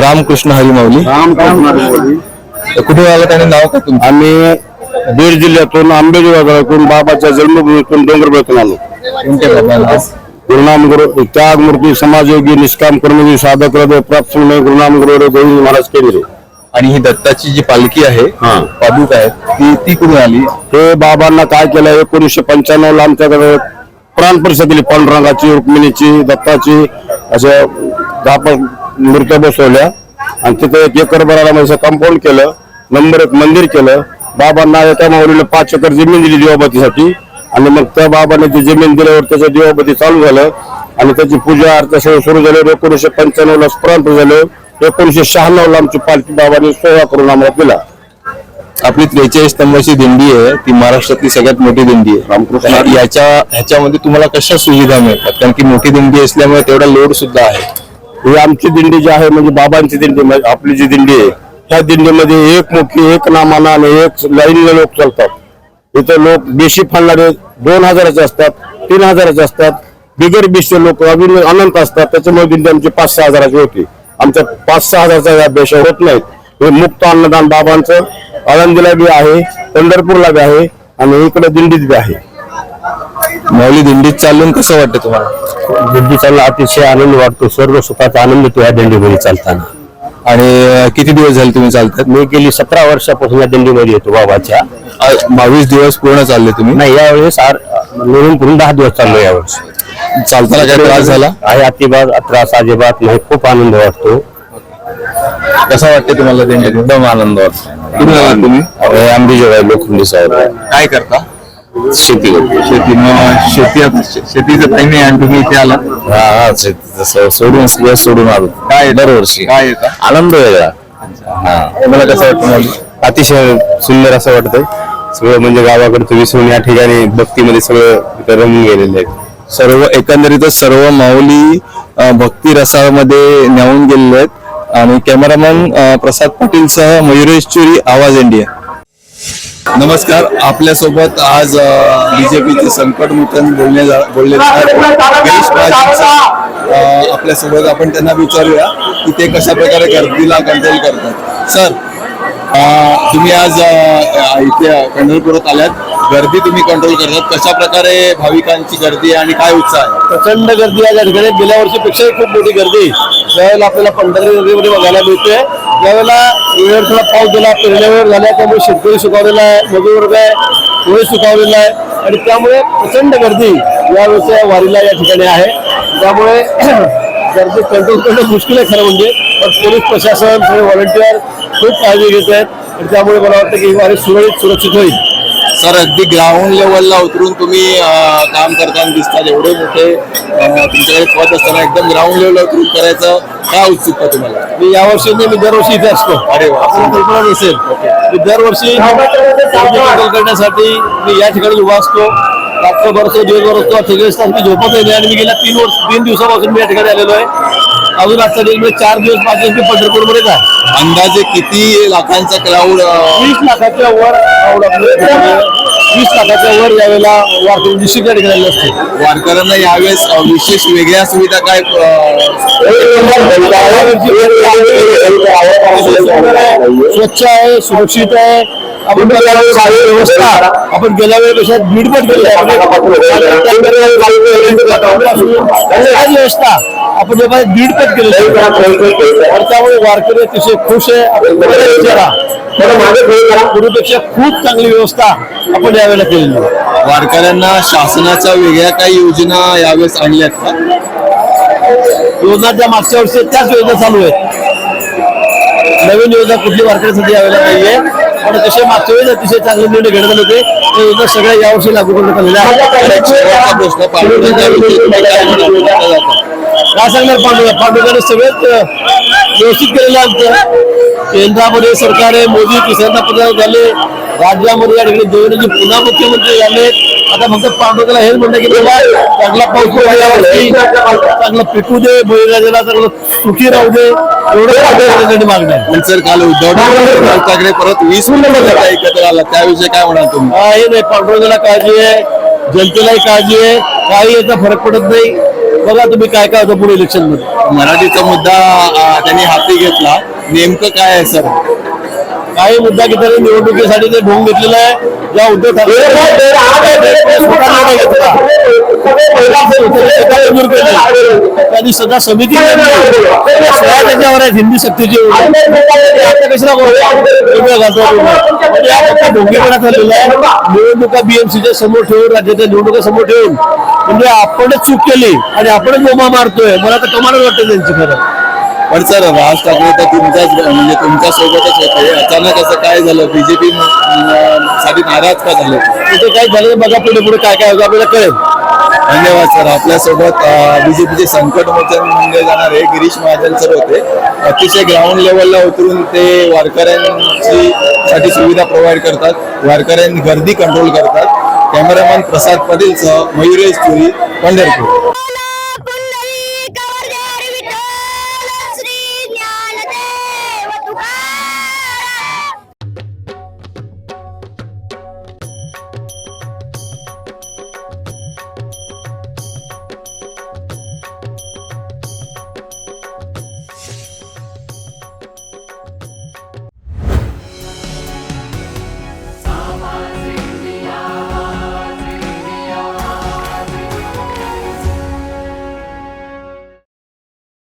रामकृष्ण हरिमाऊली. कुठे आला त्याने नाव काय तुमचं? आम्ही बीड जिल्ह्यातून आंबेजोगाई बाजारातून बाबाच्या जन्मभूमीतून डोंगरबळतून आलो. कोणत्या? गुरुनाम गुरु त्याग मूर्ती समाजयोगी निष्काम कर्मयोगी साधक हृदय प्राप्त सुनय गुरुनाम गुरु गोविंद महाराज केंद्रे. आणि ही दत्ताची जी पालखी आहे हा. पादुका आहे ती ती कुठून आली? हे बाबांना काय केलं एकोणीसशे पंच्याण्णव ला आमच्याकडे प्राण परिषद दिली पांडुरंगाची रुक्मिणीची दत्ताची पण मूर्त्या बसवल्या आणि तिथे एक एकर भराला म्हणजे कंपाऊंड केलं नंबर एक मंदिर केलं. बाबांना एका माऊलीला पाच एकर जमीन दिली दिवाबतीसाठी आणि मग त्या बाबाने ती जमीन दिल्यावर त्याचं दिवाबती चालू झालं. आणि त्याची पूजा सगळं सुरू झालं. एकोणीसशे पंच्याण्णव ला प्रांत झालं. एकोणीसशे शहाण्णव ला आमची पालखी बाबांनी सोहळा करून आम्हाला दिला. आपली त्रेचाळीस स्तंभाची दिंडी आहे. ती महाराष्ट्रातली सगळ्यात मोठी दिंडी आहे. रामकृष्ण. याच्या ह्याच्यामध्ये तुम्हाला कशा सुविधा मिळतात? कारण की मोठी दिंडी असल्यामुळे तेवढा लोड सुद्धा आहे. ही आमची दिंडी जी आहे म्हणजे बाबांची दिंडी म्हणजे आपली जी दिंडी आहे त्या दिंडीमध्ये एक मुखी एक नामाना आणि एक लाईनला लोक चालतात. इथं लोक बेशी फाडणारे दोन हजाराचे असतात तीन हजाराचे असतात बिगर बेशचे लोक अजून अनंत असतात त्याच्यामुळे दिंडी आमची पाच सहा हजाराची होती. आमच्या पाच सहा हजारचा बेशा होत नाहीत. हे मुक्त अन्नदान बाबांचं आळंदीला बी आहे पंढरपूरला बी आहे आणि इकडे दिंडीत बी आहे. माऊली दिंडीत चालून कसं वाटतं तुम्हाला? दिंडी चालला अतिशय आनंद वाटतो. सर्व सुखाचा आनंद येतो या दिंडीमध्ये चालताना. आणि अं, किती दिवस झाले तुम्ही चालतात? मी गेली सतरा वर्षापासून या दिंडीमध्ये येतो बाबाच्या. बावीस दिवस पूर्ण चालले तुम्ही? नाही यावेळेस आर मिळून पुढून दहा दिवस चाललो यावेळेस. चालताना काय त्रास झाला? आहे अतिबात त्रास अजिबात नाही. खूप आनंद वाटतो. कसा वाटते तुम्हाला दिंडीत? एकदम आनंद वाटतो. कुठून आलात तुम्ही? आंबेजोगाई लोखंडी साहेब. काय करता? शेती शेती मग शेती शेतीचं काही नाही आणि तुम्ही इथे आलात. हा हा शेती सोडून सोडून आलो. काय दरवर्षी. काय येतं? आनंद वेगळा. तुम्हाला कसं वाटतं? अतिशय सुंदर असं वाटतंय. सगळं म्हणजे गावाकडचं विसरून या ठिकाणी भक्तीमध्ये सगळं इथं रमून गेलेलं आहे सर्व एकंदरीतच सर्व माऊली अं, भक्ती रसामध्ये न्यावून गेलेले आहेत. आणि कॅमेरामन प्रसाद पाटील सह मयुरेश चुरी आवाज इंडिया. नमस्कार आपल्यासोबत आज बीजेपीचे संकट मोचन बोलणे बोलले जाणार आपल्यासोबत आपण त्यांना विचारूया की ते कशा प्रकारे गर्दीला कंट्रोल करतात. सर तुम्ही आज इथे पंढरपुरात आल्यात. गर्दी तुम्ही कंट्रोल करतात. कशा प्रकारे भाविकांची गर्दी आहे आणि काय उत्साह आहे? प्रचंड गर्दी आहे. या ठिकाणी गेल्या वर्षीपेक्षाही खूप मोठी गर्दी त्यावेळेला आपल्याला पंढरी नदीमध्ये बघायला मिळते त्यावेळेला वेळेवर थोडा पाऊस दिला पेरण्या वेळ झाल्या त्यामुळे शेतकरी सुखावलेला आहे मजूर वर्ग आहे पुढे सुखावलेला आहे. आणि त्यामुळे प्रचंड गर्दी या व्यवसाय वारीला या ठिकाणी आहे. त्यामुळे गर्दी कंट्रोल करणं मुश्किल आहे खरं म्हणजे. पण पोलीस प्रशासन सगळे व्हॉलंटियर खूप काळजी घेत आहेत. आणि त्यामुळे मला वाटतं की ही वारी सुरळीत सुरक्षित होईल. सर अगदी ग्राउंड लेवलला उतरून तुम्ही काम करताना दिसतात एवढे मोठे तुमच्याकडे पद असताना एकदम ग्राउंड लेवलला उतरून करायचं काय उत्सुकता तुम्हाला? मी यावर्षी नाही मी दरवर्षी इथे असतो. अरे कल्पना नसेल. मी दरवर्षी कंट्रोल करण्यासाठी मी या ठिकाणी उभा असतो. रात्रभर असतो दिवसभर असतो. अठ्ठेचाळीस तास मी झोपत नाही आणि मी गेल्या तीन वर्ष तीन दिवसापासून मी या ठिकाणी आलेलो आहे. अजून आजचा दिवस मी चार दिवस पाच दिवस मी पंढरपूरमध्येच आहे. अंदाजे किती लाखांचा क्राऊड वीस लाखाच्या वर वीस लाखाच्या वर यावेळेला वारकरी निश्चित या ठिकाणी असते वारकऱ्यांना यावेळेस विशेष वेगळ्या सुविधा काय स्वच्छ आहे सुरक्षित आहे आपण गेल्या वेळेस आपण गेल्या वेळेपेक्षा दीडपट केली आहे आज व्यवस्था. आपण जेव्हा दीडपट केली आणि त्यामुळे वारकरी अतिशय खुश आहे. पूर्वीपेक्षा खूप चांगली व्यवस्था आपण यावेळेला केलेली वारकऱ्यांना शासनाच्या वेगळ्या काही योजना यावेळेस आणल्यात का? योजना त्या मागच्या वर्षी त्याच योजना चालू आहेत. नवीन योजना कुठली वारकऱ्यांसाठी यावेळेला नाहीये पण तसे मागच्या वेळेस अतिशय चांगले निर्णय घेण्यात आले होते. त्या योजना सगळ्या यावर्षी लागू करण्यात आलेले एक काय सांगणार पांडुरंग. पांडुरंगाने सगळेच अं, व्यवस्थित केलेलं आमचं केंद्रामध्ये सरकार आहे मोदी तिसऱ्यांदा पंतप्रधान झाले. राज्यामध्ये या ठिकाणी देवेंद्रजी पुन्हा मुख्यमंत्री झाले. आता फक्त पांडुरंगाला हेच म्हणणं की बाबा चांगला पाऊस चांगलं पिकू दे बळीराजाला चांगलं सुखी राहू दे एवढं पांडुरंगासाठी मागणं आहे. पण सर काल उद्धव ठाकरे परत वीस मिनिटं एकत्र आला. त्याविषयी काय म्हणाल तुम्ही? हा, हे नाही पांडुरंगाला काळजी आहे जनतेलाही काळजी आहे काही याचा फरक पडत नाही. बघा तुम्ही काय काय होतं पुढे इलेक्शनमध्ये. मराठीचा मुद्दा त्यांनी हाती घेतला. नेमकं काय आहे सर? काही मुद्दा की त्यांनी निवडणुकीसाठी ते ढोंग घेतलेला आहे. ज्या उद्धव ठाकरे मंजूर केले. त्यांनी सध्या समिती त्याच्यावर आहेत हिंदी सक्तीची ढोंगेपणा चाललेला आहे निवडणुका बीएमसीच्या समोर ठेवून राज्याच्या निवडणुका समोर ठेवून म्हणजे आपणच चूक केली आणि आपणच बोमा मारतोय. मला तर कमालच वाटतं त्यांची खरं. पण सर राज ठाकरे तर तुमच्याच म्हणजे तुमच्या सोबतच होते. अचानक असं काय झालं? बीजेपी साठी नाराज का झाले? तिथे काय झालं बघा पुढे पुढे काय काय होतं आपल्याला कळेल. धन्यवाद सर. आपल्यासोबत बीजेपीचे संकट मोचन म्हणले जाणारे गिरीश महाजन सर होते. अतिशय ग्राउंड लेवलला उतरून ते वारकऱ्यांची साठी सुविधा प्रोव्हाइड करतात. वारकऱ्यांनी गर्दी कंट्रोल करतात. कॅमेरामॅन प्रसाद पाटीलसह मयुरेश चुरी पंढरपूर.